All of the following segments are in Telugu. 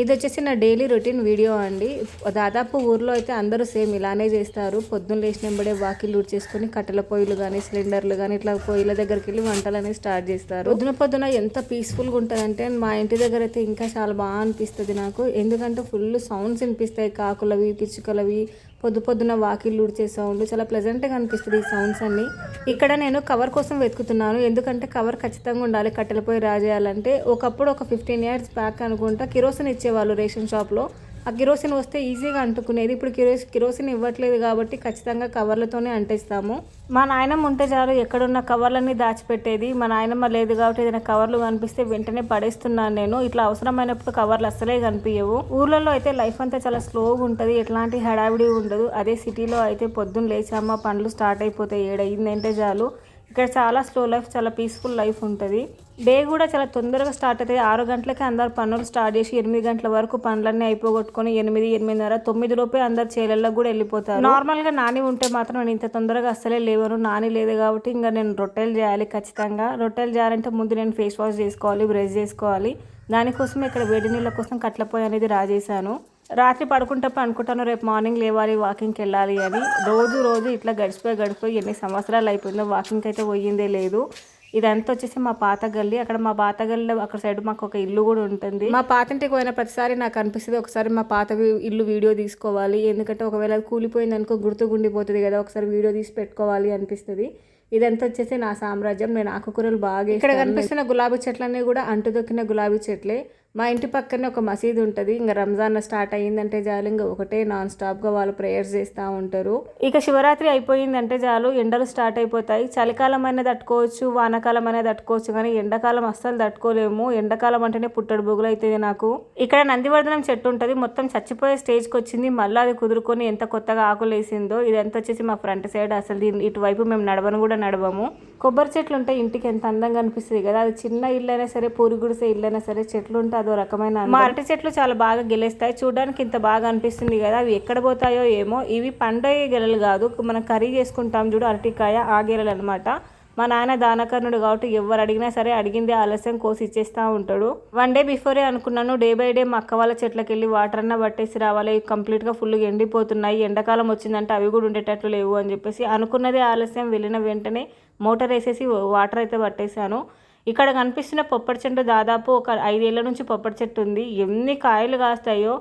ఇది వచ్చేసి నా డైలీ రొటీన్ వీడియో అండి. దాదాపు ఊర్లో అయితే అందరూ సేమ్ ఇలానే చేస్తారు. పొద్దున్న లేచినప్పుడే వాకిలు చేసుకొని కట్టెల పొయ్యిలు కానీ సిలిండర్లు కానీ ఇట్లా పొయ్యిల దగ్గరికి వెళ్ళి వంటలు అనేవి స్టార్ట్ చేస్తారు. పొద్దున పొద్దున ఎంత పీస్ఫుల్గా ఉంటుందంటే మా ఇంటి దగ్గర అయితే ఇంకా చాలా బాగా అనిపిస్తుంది నాకు. ఎందుకంటే ఫుల్ సౌండ్స్ వినిపిస్తాయి. కాకులవి పిచ్చుకలవి పొద్దు పొద్దున వాకిళ్ళు ఊడ్చే సౌండ్ చాలా ప్లెజెంట్గా అనిపిస్తుంది ఈ సౌండ్స్ అన్ని. ఇక్కడ నేను కవర్ కోసం వెతుకుతున్నాను. ఎందుకంటే కవర్ ఖచ్చితంగా ఉండాలి కట్టెల పొయ్యి రాజేయాలంటే. ఒకప్పుడు ఒక ఫిఫ్టీన్ ఇయర్స్ బ్యాక్ అనుకుంటా కిరోసిన్ ఇచ్చేవాళ్ళు రేషన్ షాప్లో ఆ కిరోసిన్ వస్తే ఈజీగా అంటుకునేది. ఇప్పుడు కిరోసి కిరోసిన్ ఇవ్వట్లేదు కాబట్టి ఖచ్చితంగా కవర్లతోనే అంటిస్తాము. మా నాయనమ్మ ఉంటే చాలు ఎక్కడున్న కవర్లన్నీ దాచిపెట్టేది. మా నాయనమ్మ లేదు కాబట్టి ఏదైనా కవర్లు కనిపిస్తే వెంటనే పడేస్తున్నాను నేను. ఇట్లా అవసరమైనప్పుడు కవర్లు అస్సలే కనిపించవు ఊర్లలో అయితే లైఫ్ అంతా చాలా స్లోగా ఉంటుంది. ఎట్లాంటి హడావిడి ఉండదు. అదే సిటీలో అయితే పొద్దున్న లేచామా పనులు స్టార్ట్ అయిపోతాయి ఏడయిందంటే చాలు. ఇక్కడ చాలా స్లో లైఫ్ చాలా పీస్ఫుల్ లైఫ్ ఉంటుంది. డే కూడా చాలా తొందరగా స్టార్ట్ అవుతుంది. ఆరు గంటలకి అందరు పనులు స్టార్ట్ చేసి ఎనిమిది గంటల వరకు పనులన్నీ అయిపోగొట్టుకొని ఎనిమిది ఎనిమిదిన్నర తొమ్మిది లోపే అందరు చేలల్లో కూడా వెళ్ళిపోతారు. నార్మల్గా నాని ఉంటే మాత్రం నేను ఇంత తొందరగా అస్సలే లేవను. నాని లేదు కాబట్టి ఇంకా నేను రొట్టెలు చేయాలి ఖచ్చితంగా. రొట్టెలు చేయాలంటే ముందు నేను ఫేస్ వాష్ చేసుకోవాలి బ్రష్ చేసుకోవాలి. దానికోసం ఇక్కడ వేడి నీళ్ళ కోసం కట్లపోయి అనేది రాజేశాను. రాత్రి పడుకుంటప్పుడు అనుకుంటాను రేపు మార్నింగ్ లేవాలి వాకింగ్కి వెళ్ళాలి అని. రోజు రోజు ఇట్లా గడిచిపోయి గడిచిపోయి ఎన్ని సంవత్సరాలు అయిపోయిందో వాకింగ్కి అయితే పోయిందే లేదు. ఇదంతా వచ్చేసి మా పాత గల్లి. అక్కడ మా పాత గల్లీలో అక్కడ సైడ్ మాకు ఒక ఇల్లు కూడా ఉంటుంది. మా పాతింటికి పోయిన ప్రతిసారి నాకు అనిపిస్తుంది ఒకసారి మా పాత ఇల్లు వీడియో తీసుకోవాలి. ఎందుకంటే ఒకవేళ అది కూలిపోయింది అనుకో గుర్తుగుండిపోతుంది కదా ఒకసారి వీడియో తీసి పెట్టుకోవాలి అనిపిస్తుంది. ఇదంతా వచ్చేసి నా సామ్రాజ్యం. నేను ఆకుకూరలు బాగా ఇక్కడ కనిపిస్తున్న గులాబీ చెట్లన్నీ కూడా అంటుదొక్కిన గులాబీ చెట్లే. మా ఇంటి పక్కనే ఒక మసీదు ఉంటుంది. ఇంకా రంజాన్ స్టార్ట్ అయ్యిందంటే చాలు ఇంకా ఒకటే నాన్ స్టాప్గా వాళ్ళు ప్రేయర్స్ చేస్తూ ఉంటారు. ఇక శివరాత్రి అయిపోయిందంటే చాలు ఎండలు స్టార్ట్ అయిపోతాయి. చలికాలం అయినా తట్టుకోవచ్చు వానకాలం అయినా తట్టుకోవచ్చు కానీ ఎండాకాలం అస్సలు తట్టుకోలేము. ఎండాకాలం అంటేనే పుట్టడు బొగులు అవుతుంది నాకు. ఇక్కడ నందివర్ధనం చెట్టు ఉంటుంది. మొత్తం చచ్చిపోయే స్టేజ్కి వచ్చింది. మళ్ళీ అది కుదురుకొని ఎంత కొత్తగా ఆకులు వేసిందో ఇదంతా వచ్చేసి మా ఫ్రంట్ సైడ్ అసలు దీని ఇటువైపు మేము నడవను కూడా నడవము. కొబ్బరి చెట్లు ఉంటే ఇంటికి ఎంత అందంగా అనిపిస్తుంది కదా. అది చిన్న ఇల్లు అయినా సరే పూరి గుడిసే ఇల్లు అయినా సరే చెట్లు ఉంటాయి. అదో రకమైన అరటి చెట్లు చాలా బాగా గెలుస్తాయి. చూడడానికి ఇంత బాగా అనిపిస్తుంది కదా. అవి ఎక్కడ పోతాయో ఏమో. ఇవి పండే గెలలు కాదు. మనం కర్రీ చేసుకుంటాం చూడు అరటికాయ ఆ గెలలు అనమాట మా నాన్న దానకర్ణుడు కాబట్టి ఎవరు అడిగినా సరే అడిగిందే ఆలస్యం కోసి ఇచ్చేస్తూ ఉంటాడు. వన్ డే బిఫోరే అనుకున్నాను. డే బై డే మా అక్క వాళ్ళ చెట్లకి వెళ్ళి వాటర్ అన్న పట్టేసి రావాలి. కంప్లీట్గా ఫుల్గా ఎండిపోతున్నాయి. ఎండాకాలం వచ్చిందంటే అవి కూడా ఉండేటట్లు లేవు అని చెప్పేసి అనుకున్నదే ఆలస్యం. వెళ్ళిన వెంటనే మోటార్ వేసేసి వాటర్ అయితే పట్టేశాను. ఇక్కడ కనిపిస్తున్న పొప్పటి చెట్టు దాదాపు ఒక ఐదేళ్ళ నుంచి పొప్పటి చెట్టు ఉంది. ఎన్ని కాయలు కాస్తాయో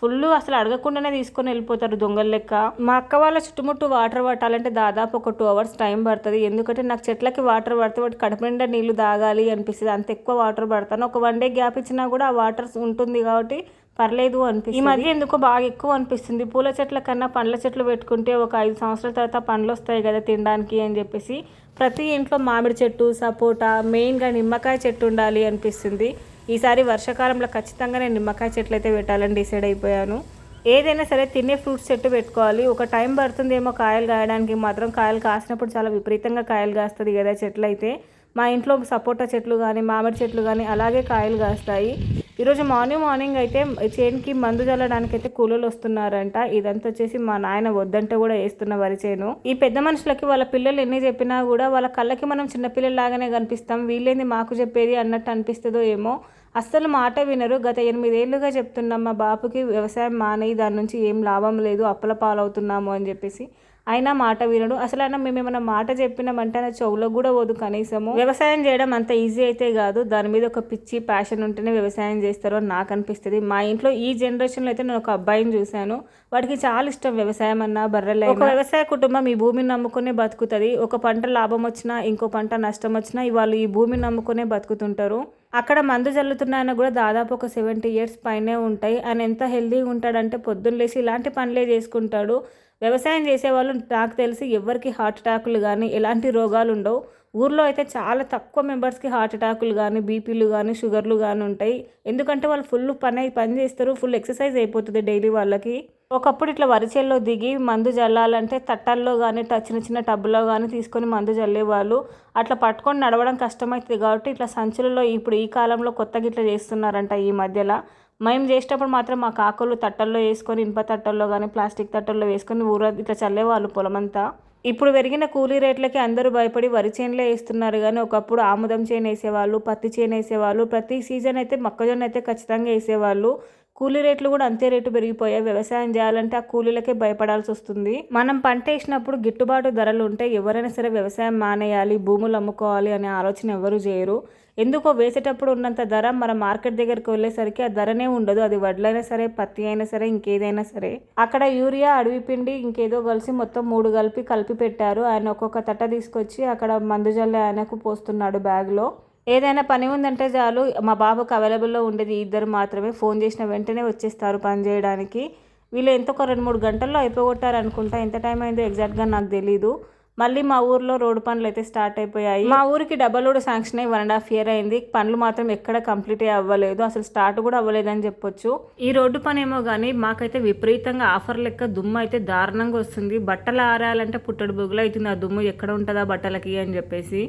ఫుల్ అసలు అడగకుండానే తీసుకొని వెళ్ళిపోతారు దొంగల లెక్క. మా అక్క వాళ్ళ చుట్టుముట్టు వాటర్ పట్టాలంటే దాదాపు ఒక టూ అవర్స్ టైం పడుతుంది. ఎందుకంటే నాకు చెట్లకి వాటర్ పడితే వాటి కడుపు నిండా నీళ్ళు తాగాలి అనిపిస్తుంది. అంత ఎక్కువ వాటర్ పడతాను. ఒక వన్ డే గ్యాప్ ఇచ్చినా కూడా ఆ వాటర్ ఉంటుంది కాబట్టి పర్లేదు అనిపిస్తుంది. ఈ మధ్య ఎందుకో బాగా ఎక్కువ అనిపిస్తుంది. పూల చెట్ల కన్నా పండ్ల చెట్లు పెట్టుకుంటే ఒక ఐదు సంవత్సరాల తర్వాత పండ్లు వస్తాయి కదా తినడానికి అని చెప్పేసి ప్రతి ఇంట్లో మామిడి చెట్టు సపోటా మెయిన్గా నిమ్మకాయ చెట్టు ఉండాలి అనిపిస్తుంది. ఈసారి వర్షాకాలంలో ఖచ్చితంగా నేను నిమ్మకాయ చెట్లు అయితే పెట్టాలని డిసైడ్ అయిపోయాను. ఏదైనా సరే తినే ఫ్రూట్స్ చెట్టు పెట్టుకోవాలి. ఒక టైం పడుతుందేమో కాయలు కాయడానికి మాత్రం కాయలు కాసినప్పుడు చాలా విపరీతంగా కాయలు కాస్తుంది కదా చెట్లు అయితే మా ఇంట్లో సపోటా చెట్లు కానీ మామిడి చెట్లు కానీ అలాగే కాయలు కాస్తాయి. ఈరోజు మార్నింగ్ మార్నింగ్ అయితే చేనుకి మందు చల్లడానికి అయితే కూలీలు వస్తున్నారంట. ఇదంతా వచ్చేసి మా నాయన వద్దంటే కూడా వేస్తున్న వరి చేను. ఈ పెద్ద మనుషులకి వాళ్ళ పిల్లలు ఎన్ని చెప్పినా కూడా వాళ్ళ కళ్ళకి మనం చిన్నపిల్లలాగానే కనిపిస్తాం. వీళ్ళేంది మాకు చెప్పేది అన్నట్టు అనిపిస్తుందో ఏమో. అస్సలు మాట వినరు. గత ఎనిమిదేళ్ళుగా చెప్తున్నాం మా బాపుకి వ్యవసాయం మానేయి దాని నుంచి ఏం లాభం లేదు అప్పల పాలవుతున్నాము అని చెప్పేసి. అయినా మాట వినడు. అసలు అయినా మేము ఏమైనా మాట చెప్పినామంటే ఆయన చెవులో కూడా పోదు కనీసము. వ్యవసాయం చేయడం అంత ఈజీ అయితే కాదు. దాని మీద ఒక పిచ్చి ప్యాషన్ ఉంటేనే వ్యవసాయం చేస్తారు అని నాకు అనిపిస్తుంది. మా ఇంట్లో ఈ జనరేషన్లో అయితే నేను ఒక అబ్బాయిని చూశాను. వాడికి చాలా ఇష్టం వ్యవసాయం అన్న బర్రెలు ఒక వ్యవసాయ కుటుంబం ఈ భూమిని నమ్ముకునే బతుకుతుంది. ఒక పంట లాభం వచ్చినా ఇంకో పంట నష్టం వచ్చినా వాళ్ళు ఈ భూమిని నమ్ముకునే బతుకుతుంటారు. అక్కడ మందు జల్లుతున్నాయన కూడా దాదాపు ఒక సెవెంటీ ఇయర్స్ పైనే ఉంటాయి. ఆయన ఎంత హెల్దీగా ఉంటాడంటే పొద్దున్న లేచి ఇలాంటి పనులే చేసుకుంటాడు. వ్యవసాయం చేసేవాళ్ళు నాకు తెలిసి ఎవరికి హార్ట్ అటాకులు కానీ ఎలాంటి రోగాలు ఉండవు. ఊర్లో అయితే చాలా తక్కువ మెంబర్స్కి హార్ట్ అటాకులు కానీ బీపీలు కానీ షుగర్లు కానీ ఉంటాయి. ఎందుకంటే వాళ్ళు ఫుల్ పని పని చేస్తారు ఫుల్ ఎక్సర్సైజ్ అయిపోతుంది డైలీ వాళ్ళకి. ఒకప్పుడు ఇట్లా వరిచేల్లో దిగి మందు జల్లాలంటే తట్టల్లో కానీ చిన్న చిన్న టబ్బులో కానీ తీసుకొని మందు జల్లేవాళ్ళు. అట్లా పట్టుకొని నడవడం కష్టమవుతుంది కాబట్టి ఇట్లా సంచులలో ఇప్పుడు ఈ కాలంలో కొత్తగా ఇట్లా చేస్తున్నారంట ఈ మధ్యలో. మేము చేసేటప్పుడు మాత్రం మా కాకులు తట్టల్లో వేసుకొని ఇనుప తట్టల్లో కానీ ప్లాస్టిక్ తట్టల్లో వేసుకొని ఊర ఇట్లా చల్లేవాళ్ళు పొలమంతా. ఇప్పుడు పెరిగిన కూలీ రేట్లకి అందరూ భయపడి వరి చేనులే వేస్తున్నారు కానీ ఒకప్పుడు ఆముదం చేను వేసేవాళ్ళు పత్తి చేను వేసేవాళ్ళు ప్రతి సీజన్ అయితే మొక్కజొన్న అయితే ఖచ్చితంగా వేసేవాళ్ళు. కూలీ రేట్లు కూడా అంతే రేటు పెరిగిపోయాయి. వ్యవసాయం చేయాలంటే ఆ కూలీలకే భయపడాల్సి వస్తుంది. మనం పంట వేసినప్పుడు గిట్టుబాటు ధరలు ఉంటే ఎవరైనా సరే వ్యవసాయం మానేయాలి భూములు అమ్ముకోవాలి అనే ఆలోచన ఎవరు చేయరు. ఎందుకో వేసేటప్పుడు ఉన్నంత ధర మన మార్కెట్ దగ్గరికి వెళ్ళేసరికి ఆ ధరనే ఉండదు. అది వడ్లైనా సరే పత్తి అయినా సరే ఇంకేదైనా సరే. అక్కడ యూరియా అడవి పిండి ఇంకేదో కలిసి మొత్తం మూడు కలిపి కలిపి పెట్టారు. ఆయన ఒక్కొక్క తట్ట తీసుకొచ్చి అక్కడ మందు జల్లే ఆయనకు పోస్తున్నాడు బ్యాగ్లో. ఏదైనా పని ఉందంటే చాలు మా బాబుకు అవైలబుల్లో ఉండేది ఇద్దరు మాత్రమే. ఫోన్ చేసిన వెంటనే వచ్చేస్తారు పని చేయడానికి. వీళ్ళు ఎంత ఒక రెండు మూడు గంటల్లో అయిపోగొట్టారు అనుకుంటా. ఎంత టైం అయిందో ఎగ్జాక్ట్గా నాకు తెలీదు. మళ్ళీ మా ఊర్లో రోడ్డు పనులు అయితే స్టార్ట్ అయిపోయాయి. మా ఊరికి డబల్ రోడ్ శాంక్షన్ అయ్యి వన్ అండ్ హాఫ్ ఇయర్ అయింది. పనులు మాత్రం ఎక్కడ కంప్లీట్ అవ్వలేదు. అసలు స్టార్ట్ కూడా అవ్వలేదని చెప్పొచ్చు. ఈ రోడ్డు పని ఏమో కానీ మాకైతే విపరీతంగా ఆఫర్ లెక్క దుమ్ము అయితే దారుణంగా వస్తుంది. బట్టలు ఆరాలంటే పుట్టడు బొగులు అవుతుంది. ఆ దుమ్ము ఎక్కడ ఉంటుందా బట్టలకి అని చెప్పేసి.